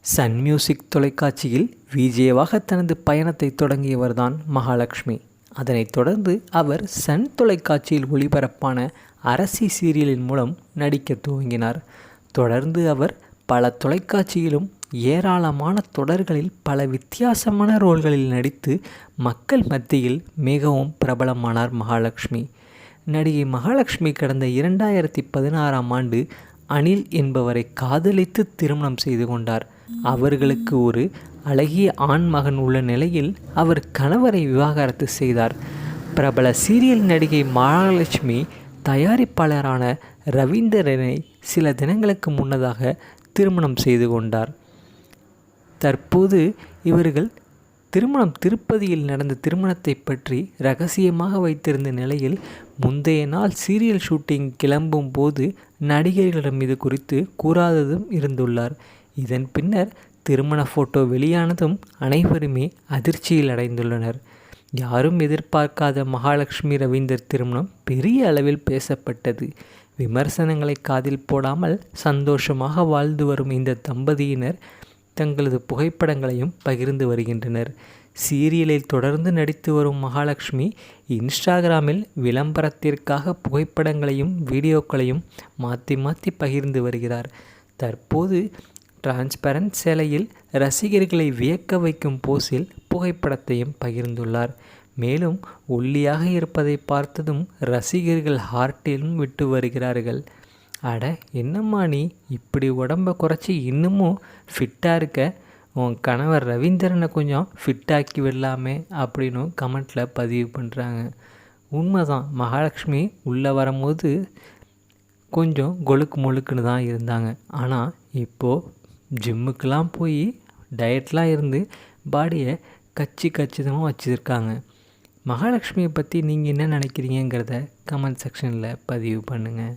Sun music தொலைக்காட்சியில் விஜயவாக தனது பயணத்தை தொடங்கியவர்தான் மகாலட்சுமி. அதனைத் தொடர்ந்து அவர் சன் தொலைக்காட்சியில் ஒளிபரப்பான அரசி சீரியலின் மூலம் நடிக்க துவங்கினார். தொடர்ந்து அவர் பல தொலைக்காட்சியிலும் ஏராளமான தொடர்களில் பல வித்தியாசமான ரோல்களில் நடித்து மக்கள் மத்தியில் மிகவும் பிரபலமானார் மகாலட்சுமி. நடிகை மகாலட்சுமி கடந்த இரண்டாயிரத்தி பதினாறாம் ஆண்டு அனில் என்பவரை காதலித்து திருமணம் செய்து கொண்டார். அவர்களுக்கு ஒரு அழகிய ஆண் மகன் உள்ள நிலையில் அவர் கணவரை விவாகரத்து செய்தார். பிரபல சீரியல் நடிகை மகாலட்சுமி தயாரிப்பாளரான ரவீந்தரனை சில தினங்களுக்கு முன்னதாக திருமணம் செய்து கொண்டார். தற்போது இவர்கள் திருமணம் திருப்பதியில் நடந்த திருமணத்தை பற்றி ரகசியமாக வைத்திருந்த நிலையில் முந்தைய நாள் சீரியல் ஷூட்டிங் கிளம்பும் போது நடிகர்களிடம் இது குறித்து கூறாததும் இருந்துள்ளார். இதன் பின்னர் திருமண ஃபோட்டோ வெளியானதும் அனைவருமே அதிர்ச்சியில் அடைந்துள்ளனர். யாரும் எதிர்பார்க்காத மகாலட்சுமி ரவீந்தர் திருமணம் பெரிய அளவில் பேசப்பட்டது. விமர்சனங்களை காதில் போடாமல் சந்தோஷமாக வாழ்ந்து வரும் இந்த தம்பதியினர் தங்களது புகைப்படங்களையும் பகிர்ந்து வருகின்றனர். சீரியலில் தொடர்ந்து நடித்து வரும் மகாலட்சுமி இன்ஸ்டாகிராமில் விளம்பரத்திற்காக புகைப்படங்களையும் வீடியோக்களையும் மாற்றி மாற்றி பகிர்ந்து வருகிறார். தற்போது டிரான்ஸ்பரண்ட் சேலையில் ரசிகர்களை வியக்க வைக்கும் போஸில் புகைப்படத்தையும் பகிர்ந்துள்ளார். மேலும் ஒல்லியாக இருப்பதை பார்த்ததும் ரசிகர்கள் ஹார்ட்டிலும் விட்டு வருகிறார்கள். அட என்னம்மா நீ? இப்படி உடம்பை குறைச்சி இன்னமும் ஃபிட்டாக இருக்க? உன் கணவர் ரவீந்திரனை கொஞ்சம் ஃபிட்டாக்கி விடலாமே அப்படின்னு கமெண்ட்டில் பதிவு பண்ணுறாங்க உண்மைதான் மகாலட்சுமி உள்ளே வரும்போது கொஞ்சம் கொழுக்கு முழுக்குன்னு தான் இருந்தாங்க. ஆனால் இப்போது ஜிம்முக்கெலாம் போய் டயட்லாம் இருந்து பாடியை கச்சி கச்சிதமாக வச்சுருக்காங்க. மகாலட்சுமியை பற்றி நீங்கள் என்ன நினைக்கிறீங்கிறத கமெண்ட் செக்ஷனில் பதிவு பண்ணுங்கள்